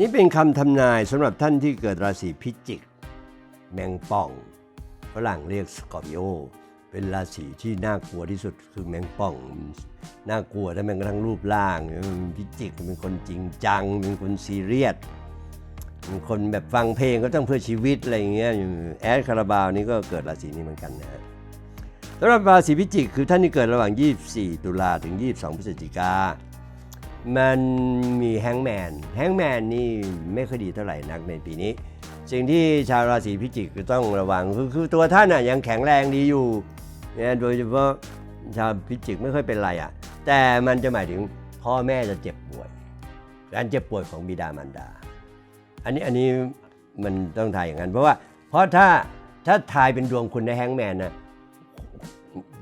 นี่เป็นคำทำนายสำหรับท่านที่เกิดราศีพิจิก แมงป่องฝรั่งเรียกสกอร์ปิโอ เป็นราศีที่น่ากลัวที่สุดคือแมงป่อง น่ากลัวทั้งแม้กระทั่งรูปร่างมันพิจิกเป็นคนจริงจัง เป็นคนซีเรียสเป็นคนแบบฟังเพลงก็ต้องเพื่อชีวิตอะไรอย่างเงี้ยแอดคาราบาวนี่ก็เกิดราศีนี้เหมือนกันนะฮะสำหรับราศีพิจิกคือท่านที่เกิดระหว่าง 24 ตุลาถึง 22 พฤศจิกา มันมีแฮงแมนแฮงแมนนี่ไม่ค่อยดีเท่าไหร่นักในปีนี้ สิ่งที่ชาวราศีพิจิกจะต้องระวังคือคือตัวท่านอะยังแข็งแรงดีอยู่เนี่ยโดยเฉพาะชาวพิจิกไม่ค่อยเป็นไรอะ แต่มันจะหมายถึงพ่อแม่จะเจ็บป่วย การเจ็บป่วยของบิดามารดา อันนี้อันนี้มันต้องทายอย่างนั้น เพราะว่าเพราะถ้าถ้าทายเป็นดวงคุณในแฮงแมนนะ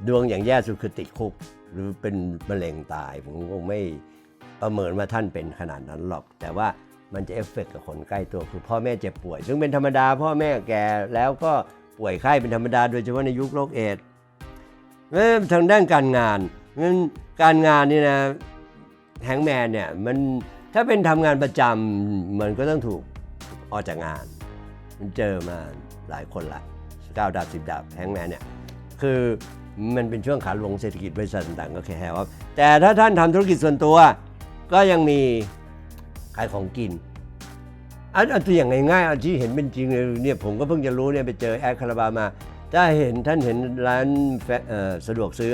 ดวงอย่างแย่สุดคือติดคุก หรือเป็นมะเร็งตายผมคงไม่ ประเมินว่าท่านเป็นขนาดนั้นหรอก แต่ว่ามันจะเอฟเฟกต์กับคนใกล้ตัวคือพ่อแม่เจ็บป่วย ซึ่งเป็นธรรมดาพ่อแม่แก่แล้วก็ป่วยไข้เป็นธรรมดา โดยเฉพาะในยุคโรคเอดส์ทางด้านการงานงั้นการงานนี่นะแฮงแมนเนี่ยมันถ้าเป็นทำงานประจำมันก็ต้องถูกออกจากงาน มันเจอมาหลายคนละเก้าดาบสิบดาบแฮงแมนเนี่ยคือมันเป็นช่วงขาลงเศรษฐกิจบริษัทต่างๆก็แค่แฮว่าแต่ถ้าท่านทำธุรกิจส่วนตัว ก็ยังมีขายของกินอันอันตัวอย่างง่ายๆอันที่เห็นเป็นจริงเลยเนี่ยผมก็เพิ่งจะรู้เนี่ยไปเจอแอดคาราบามาถ้าเห็นท่านเห็นร้านสะดวกซื้อ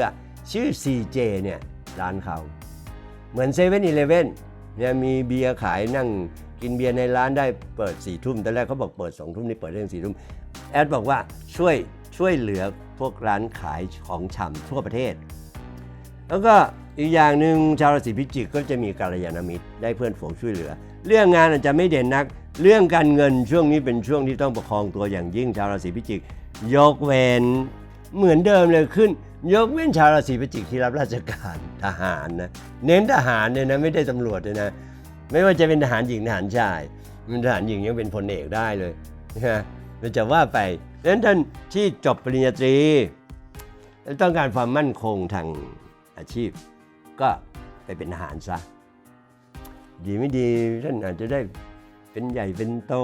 ชื่อ CJ เนี่ยร้านเขาเหมือนเซเว่นอีเลเว่นเนี่ยมีเบียร์ขายนั่งกินเบียร์ในร้านได้เปิดสี่ทุ่มตอนแรกเขาบอกเปิดสองทุ่มนี่เปิดได้ถึงสี่ทุ่มแอดบอกว่าช่วยช่วยเหลือพวกร้านขายของชำทั่วประเทศ แล้วก็ อีกอย่างหนึ่งชาวราศีพิจิกก็จะมีกัลยาณมิตรได้เพื่อนฝูงช่วยเหลือ เรื่องงานอาจจะไม่เด่นนัก เรื่องการเงินช่วงนี้เป็นช่วงที่ต้องประคองตัวอย่างยิ่งชาวราศีพิจิก ยกเว้นเหมือนเดิมเลยขึ้น ยกเว้นชาวราศีพิจิกที่รับราชการทหารนะเน้นทหารเนี่ยนะไม่ได้ตำรวจเลยนะ ไม่ว่าจะเป็นทหารหญิงทหารชายมันทหารหญิงยังเป็นพลเอกได้เลยนะจะว่าไปดังนั้นท่านที่จบปริญญาตรี ต้องการความมั่นคงทางอาชีพ ก็ไปเป็นทหารซะ ดีไม่ดีท่านอาจจะได้เป็นใหญ่เป็นโต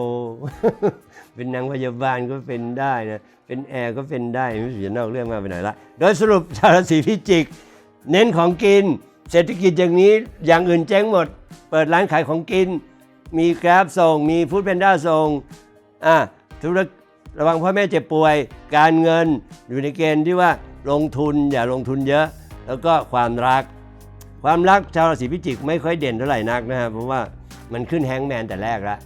เป็นนางพยาบาลก็เป็นได้นะ เป็นแอร์ก็เป็นได้ไม่รู้จะนอกเรื่องมากไปไหนละ โดยสรุปชาวราศีพิจิก เน้นของกิน เศรษฐกิจอย่างนี้อย่างอื่นเจ๊งหมด เปิดร้านขายของกิน มีแกร็บส่ง มีฟู้ดแพนด้าส่งอะธุรกระวังพ่อแม่เจ็บป่วย การเงินอยู่ในเกณฑ์ที่ว่าลงทุนอย่าลงทุนเยอะ แล้วก็ความรัก ความรักชาวราศีพิจิกไม่ค่อยเด่นเท่าไหร่นักนะครับเพราะว่ามันขึ้นแฮงแมนแต่แรกละ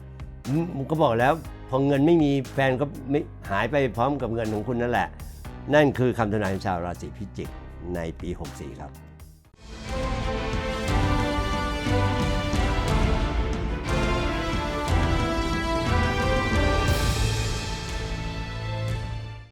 อืมก็บอกแล้วพอเงินไม่มีแฟนก็ไม่หายไปพร้อมกับเงินของคุณนั่นแหละ นั่นคือคำทำนายของชาวราศีพิจิกในปี 64 ครับ